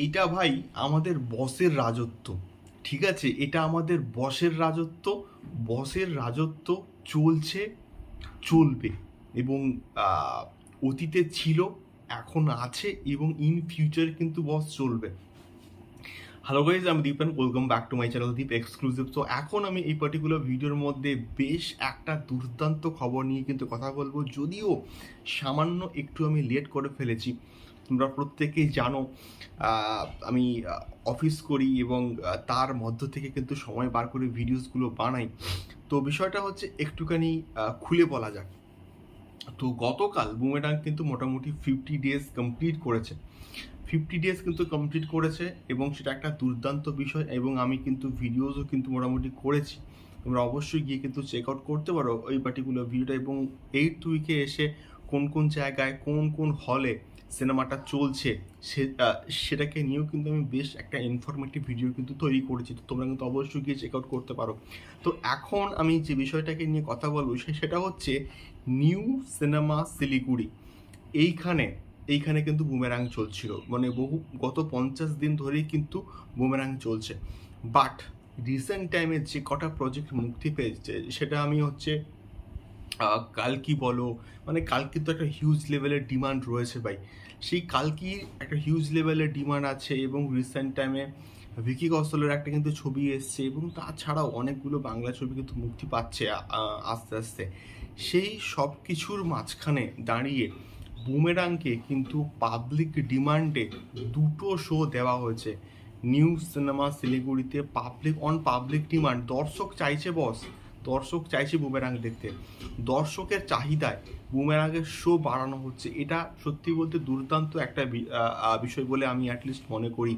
এইটা ভাই আমাদের বসের রাজত্ব। ঠিক আছে? এটা আমাদের বসের রাজত্ব। বসের রাজত্ব চলছে, চলবে এবং অতীতে ছিল, এখন আছে এবং ইন ফিউচার কিন্তু বস চলবে। হ্যালো গাইজ আমি Dipen welcome back to my channel Deep exclusive তো এখন আমি এই পার্টিকুলার ভিডিওর মধ্যে বেশ একটা দুর্দান্ত খবর নিয়ে কিন্তু কথা বলব। যদিও সামান্য একটু আমি লেট করে ফেলেছি। তোমরা প্রত্যেকেই জানো আমি অফিস করি এবং তার মধ্য থেকে কিন্তু সময় বার করে ভিডিওসগুলো বানাই। তো বিষয়টা হচ্ছে একটুখানি খুলে বলা যাক। তো গতকাল বুমেডাং কিন্তু মোটামুটি ফিফটি ডেজ কমপ্লিট করেছে। ফিফটি ডেজ কিন্তু কমপ্লিট করেছে এবং সেটা একটা দুর্দান্ত বিষয় এবং আমি কিন্তু ভিডিওসও কিন্তু মোটামুটি করেছি। তোমরা অবশ্যই গিয়ে কিন্তু চেক আউট করতে পারো ওই পার্টিকুলার ভিডিওটা এবং এইট উইকে এসে কোন কোন জায়গায়, কোন কোন হলে সিনেমাটা চলছে, সে সেটাকে নিয়েও কিন্তু আমি বেশ একটা ইনফরমেটিভ ভিডিও কিন্তু তৈরি করেছি। তো তোমরা কিন্তু অবশ্যই গিয়ে চেক আউট করতে পারো। তো এখন আমি যে বিষয়টাকে নিয়ে কথা বলব সেটা হচ্ছে নিউ সিনেমা শিলিগুড়ি এইখানে এইখানে কিন্তু বুমেরাং চলছিল। মানে বহু, গত পঞ্চাশ দিন ধরেই কিন্তু বুমেরাং চলছে। বাট রিসেন্ট টাইমে যে কটা প্রজেক্ট মুক্তি পেয়েছে, সেটা আমি হচ্ছে কালকি বলো? মানে কালকি তো একটা হিউজ লেভেলের ডিমান্ড রয়েছে ভাই। সেই কালকির একটা হিউজ লেভেলের ডিমান্ড আছে এবং রিসেন্ট টাইমে ভিকি কৌশলের একটা কিন্তু ছবি এসছে এবং তাছাড়াও অনেকগুলো বাংলা ছবি কিন্তু মুক্তি পাচ্ছে আস্তে আস্তে। সেই সব কিছুর মাঝখানে দাঁড়িয়ে বুমেরাংকে কিন্তু পাবলিক ডিমান্ডে দুটো শো দেওয়া হয়েছে। নিউ সিনেমা শিলিগুড়িতে পাবলিক অন পাবলিক ডিমান্ড দর্শক চাইছে বস দর্শক চাইছে বুমেরাং দেখতে। দর্শকের চাহিদায় বুমেরাংয়ের শো বাড়ানো হচ্ছে। এটা সত্যি বলতে দুর্দান্ত একটা বিষয় বলে আমি অ্যাটলিস্ট মনে করি।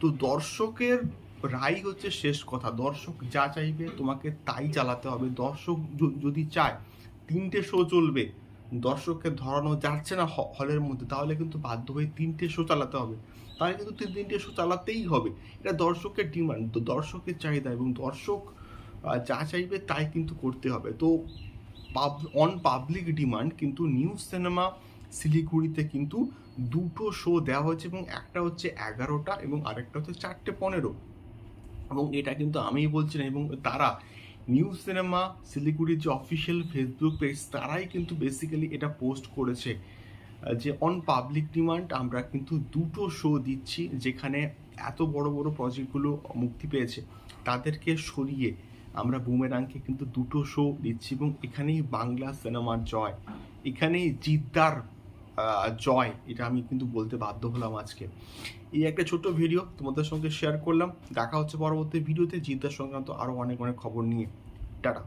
তো দর্শকের রাই হচ্ছে শেষ কথা। দর্শক যা চাইবে তোমাকে তাই চালাতে হবে। দর্শক যদি চায় তিনটে শো চলবে, দর্শককে ধরানো যাচ্ছে না হলের মধ্যে, তাহলে কিন্তু বাধ্য হয়ে তিনটে শো চালাতে হবে। তাহলে কিন্তু তিন তিনটে শো চালাতেই হবে। এটা দর্শকের ডিমান্ড দর্শকের চাহিদা এবং দর্শক যা চাইবে তাই কিন্তু করতে হবে। তো অন পাবলিক ডিমান্ড কিন্তু নিউজ সিনেমা শিলিগুড়িতে কিন্তু দুটো শো দেওয়া হয়েছে এবং একটা হচ্ছে এগারোটা এবং আরেকটা হচ্ছে চারটে পনেরো। এবং এটা কিন্তু আমিই বলছি না, এবং তারা নিউজ সিনেমা শিলিগুড়ির যে অফিসিয়াল ফেসবুক পেজ তারাই কিন্তু বেসিক্যালি এটা পোস্ট করেছে যে অন পাবলিক ডিমান্ড আমরা কিন্তু দুটো শো দিচ্ছি, যেখানে এত বড় বড় প্রজেক্টগুলো মুক্তি পেয়েছে। তাদেরকে সরিয়ে আমরা বুমেরাংকে কিন্তু দুটো শো দিচ্ছি এবং এখানেই বাংলা সিনেমার জয়, এখানেই জিদ্দার জয়, এটা আমি কিন্তু বলতে বাধ্য হলাম আজকে। এই একটা ছোট্ট ভিডিও তোমাদের সঙ্গে শেয়ার করলাম। দেখা হচ্ছে পরবর্তী ভিডিওতে জিদ্দার সংক্রান্ত আরও অনেক অনেক খবর নিয়ে। টাটা।